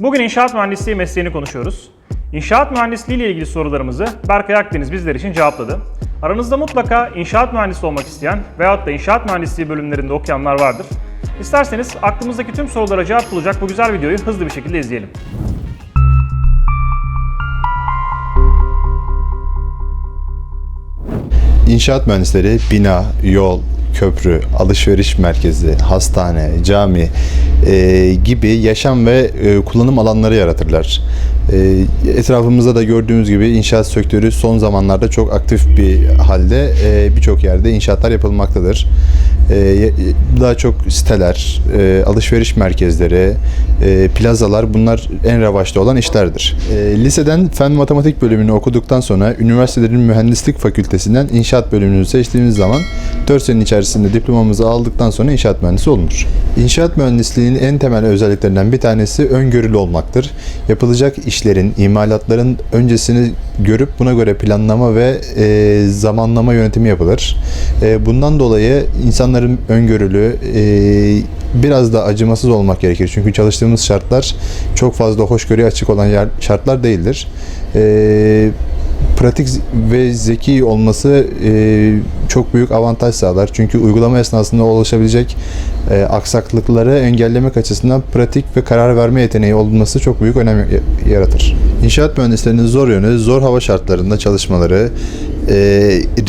Bugün inşaat mühendisliği mesleğini konuşuyoruz. İnşaat mühendisliği ile ilgili sorularımızı Berkay Akdeniz bizler için cevapladı. Aranızda mutlaka inşaat mühendisi olmak isteyen veyahut da inşaat mühendisliği bölümlerinde okuyanlar vardır. İsterseniz aklımızdaki tüm sorulara cevap bulacak bu güzel videoyu hızlı bir şekilde izleyelim. İnşaat mühendisleri bina, yol, köprü, alışveriş merkezi, hastane, cami e, gibi yaşam ve e, kullanım alanları yaratırlar. E, etrafımızda da gördüğümüz gibi inşaat sektörü son zamanlarda çok aktif bir halde e, birçok yerde inşaatlar yapılmaktadır. E, daha çok siteler, e, alışveriş merkezleri, e, plazalar bunlar en revaçta olan işlerdir. E, liseden fen matematik bölümünü okuduktan sonra üniversitelerin mühendislik fakültesinden inşaat bölümünü seçtiğimiz zaman 4 sene içerisinde diplomamızı aldıktan sonra inşaat mühendisi olunur. İnşaat mühendisliğinin en temel özelliklerinden bir tanesi öngörülü olmaktır. Yapılacak işlerin, imalatların öncesini görüp buna göre planlama ve e, zamanlama yönetimi yapılır. E, bundan dolayı insanların öngörülü, e, biraz da acımasız olmak gerekir. Çünkü çalıştığımız şartlar çok fazla hoşgörüye açık olan yer, şartlar değildir. E, pratik ve zeki olması e, çok büyük avantaj sağlar. Çünkü uygulama esnasında oluşabilecek e, aksaklıkları engellemek açısından pratik ve karar verme yeteneği olması çok büyük önem yaratır. İnşaat mühendislerinin zor yönü, zor hava şartlarında çalışmaları, e,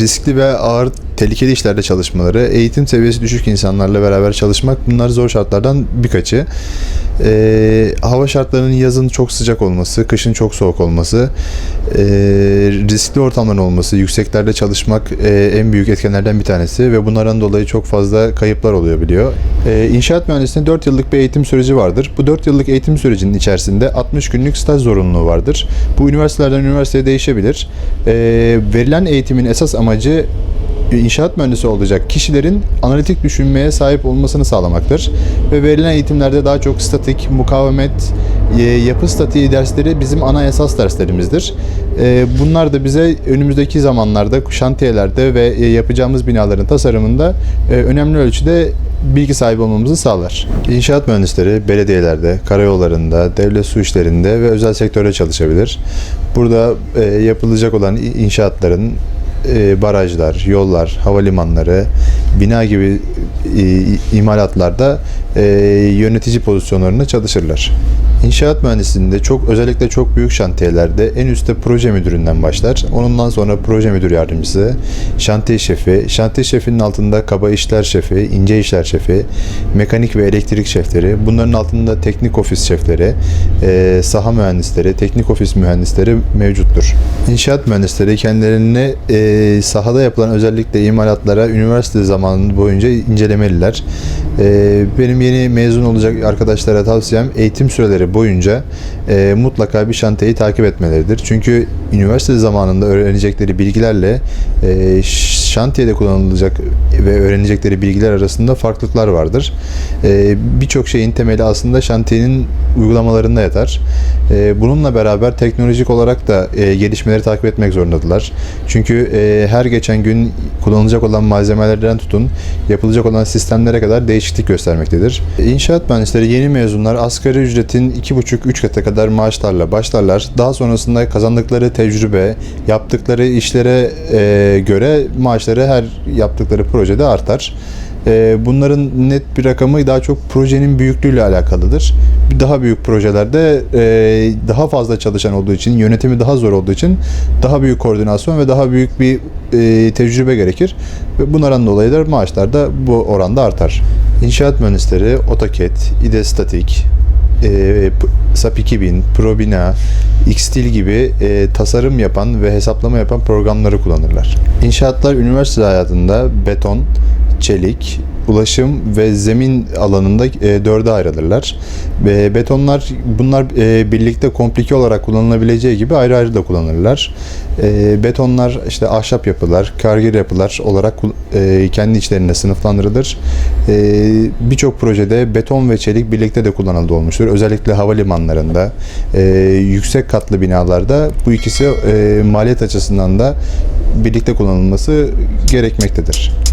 riskli ve ağır tehlikeli işlerde çalışmaları, eğitim seviyesi düşük insanlarla beraber çalışmak bunlar zor şartlardan birkaçı. E, hava şartlarının yazın çok sıcak olması, kışın çok soğuk olması, e, riskli ortamların olması, yükseklerde çalışmak e, en büyük etkenlerden bir tanesi ve bunlardan dolayı çok fazla kayıplar oluyor biliyor. E, inşaat mühendisliğinde 4 yıllık bir eğitim süreci vardır. Bu 4 yıllık eğitim sürecinin içerisinde 60 günlük staj zorunluluğu vardır. Bu üniversitelerden üniversiteye değişebilir. E, verilen eğitimin esas amacı inşaat mühendisi olacak kişilerin analitik düşünmeye sahip olmasını sağlamaktır. Ve verilen eğitimlerde daha çok statik, mukavemet, e, yapı statiği dersleri bizim ana esas derslerimizdir. E, Bunlar da bize önümüzdeki zamanlarda şantiyelerde ve e, yapacağımız binaların tasarımında önemli ölçüde bilgi sahibi olmamızı sağlar. İnşaat mühendisleri belediyelerde, karayollarında, devlet su işlerinde ve özel sektörde çalışabilir. Burada yapılacak olan inşaatların e, barajlar, yollar, havalimanları, bina gibi e, imalatlarda e, yönetici pozisyonlarında çalışırlar. İnşaat mühendisliğinde çok özellikle çok büyük şantiyelerde en üstte proje müdüründen başlar. Onundan sonra proje müdür yardımcısı, şantiye şefi, şantiye şefinin altında kaba işler şefi, ince işler şefi, mekanik ve elektrik şefleri, bunların altında teknik ofis şefleri, e, saha mühendisleri, teknik ofis mühendisleri mevcuttur. İnşaat mühendisleri kendilerini e, sahada yapılan özellikle imalatlara üniversite zamanı boyunca incelemeliler. E, benim yeni mezun olacak arkadaşlara tavsiyem eğitim süreleri boyunca e, mutlaka bir şantiyeyi takip etmeleridir. Çünkü üniversite zamanında öğrenecekleri bilgilerle e, şantiyede kullanılacak ve öğrenecekleri bilgiler arasında farklılıklar vardır. E, Birçok şeyin temeli aslında şantiyenin uygulamalarında yatar. E, Bununla beraber teknolojik olarak da e, gelişmeleri takip etmek zorundadılar. Çünkü e, her geçen gün kullanılacak olan malzemelerden tutun, yapılacak olan sistemlere kadar değişiklik göstermektedir. İnşaat mühendisleri yeni mezunlar asgari ücretin 2,5-3 katı kadar maaşlarla başlarlar. Daha sonrasında kazandıkları tecrübe, yaptıkları işlere e, göre maaşları her yaptıkları projede artar. E, bunların net bir rakamı daha çok projenin büyüklüğüyle alakalıdır. Daha büyük projelerde e, daha fazla çalışan olduğu için, yönetimi daha zor olduğu için daha büyük koordinasyon ve daha büyük bir e, tecrübe gerekir. Ve bunlardan dolayı da maaşlar da bu oranda artar. İnşaat mühendisleri AutoCAD, İDEStatik, e, SAP 2000, ProBina, Xstil gibi e, tasarım yapan ve hesaplama yapan programları kullanırlar. İnşaatlar üniversite hayatında beton, çelik, ulaşım ve zemin alanında e, dörde ayrılırlar. Ve betonlar bunlar e, birlikte komplike olarak kullanılabileceği gibi ayrı ayrı da kullanılırlar. E, betonlar işte ahşap yapılar, kargir yapılar olarak e, kendi içlerinde sınıflandırılır. E, Birçok projede beton ve çelik birlikte de kullanıldı olmuştur. Özellikle havalimanlarında, e, yüksek katlı binalarda bu ikisi e, maliyet açısından da birlikte kullanılması gerekmektedir.